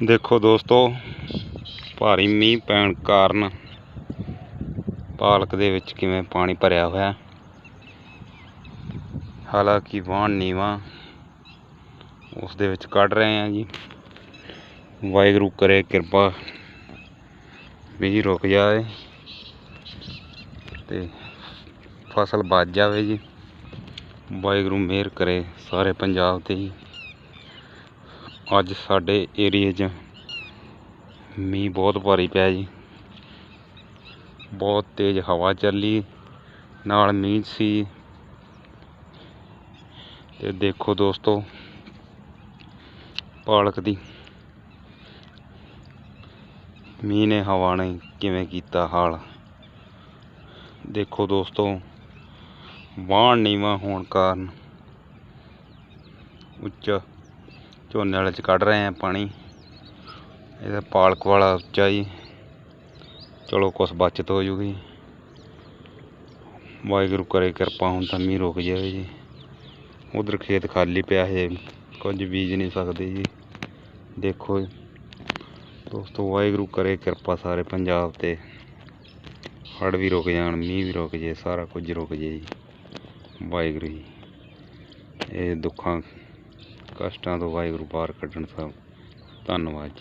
ਦੇਖੋ ਦੋਸਤੋ, ਭਾਰੀ ਮੀਂਹ ਪੈਣ ਕਾਰਨ ਪਾਲਕ ਦੇ ਵਿੱਚ ਕਿਵੇਂ ਪਾਣੀ ਭਰਿਆ ਹੋਇਆ ਹਾਲਾਂਕਿ ਵਾਹਣ ਨੀਵਾਂ ਉਸ ਦੇ ਵਿੱਚ ਕੱਢ ਰਹੇ ਹਾਂ ਜੀ। ਵਾਹਿਗੁਰੂ ਕਰੇ ਕਿਰਪਾ ਮੀਂਹ ਰੁਕ ਜਾਏ ਤੇ ਫਸਲ ਬਚ ਜਾਵੇ ਜੀ। ਵਾਹਿਗੁਰੂ ਮਿਹਰ ਕਰੇ ਸਾਰੇ ਪੰਜਾਬ ਤੇ ਜੀ। ਅੱਜ ਸਾਡੇ ਏਰੀਏ 'ਚ ਮੀਂਹ ਬਹੁਤ ਭਾਰੀ ਪਿਆ ਜੀ। ਬਹੁਤ ਤੇਜ਼ ਹਵਾ ਚੱਲੀ, ਨਾਲ ਮੀਂਹ ਸੀ। ਤੇ ਦੇਖੋ ਦੋਸਤੋ, ਪਾਲਕ ਦੀ ਮੀਂਹ ਨੇ ਹਵਾ ਨੇ ਕਿਵੇਂ ਕੀਤਾ ਹਾਲ। ਦੇਖੋ ਦੋਸਤੋ, ਵਾਹਣ ਨੀਵਾਂ ਹੋਣ ਕਾਰਨ ਉੱਚਾ ਝੋਨੇ ਵਾਲੇ ਚ ਕੱਢ ਰਹੇ ਆ ਪਾਣੀ। ਇਹਦਾ ਪਾਲਕ ਵਾਲਾ ਉੱਚਾ ਜੀ। ਚਲੋ ਕੁਛ ਬਚਤ ਹੋ ਜੂਗੀ। ਵਾਹਿਗੁਰੂ ਕਰੇ ਕਿਰਪਾ ਹੁਣ ਤਾਂ ਮੀਂਹ ਰੁਕ ਜਾਵੇ ਜੀ। ਉਧਰ ਖੇਤ ਖਾਲੀ ਪਿਆ ਹੈ ਕੁਝ ਬੀਜ ਨਹੀਂ ਸਕਦੇ ਜੀ। ਦੇਖੋ ਦੋਸਤੋ, ਵਾਹਿਗੁਰੂ ਕਰੇ ਕਿਰਪਾ ਸਾਰੇ ਪੰਜਾਬ ਤੇ। ਹੜ੍ਹ ਵੀ ਰੁਕ ਜਾਣ, ਮੀਂਹ ਵੀ ਰੁਕ ਜੇ ਸਾਰਾ ਕੁਝ ਰੁਕ ਜੇ ਜੀ। ਵਾਹਿਗੁਰੂ ਜੀ। ਇਹ ਦੁੱਖਾਂ ਕਸ਼ਟਾਂ ਤੋਂ ਵਾਹਿਗੁਰੂ ਬਾਹਰ ਕੱਢਣ ਸਭ ਧੰਨਵਾਦ ਜੀ।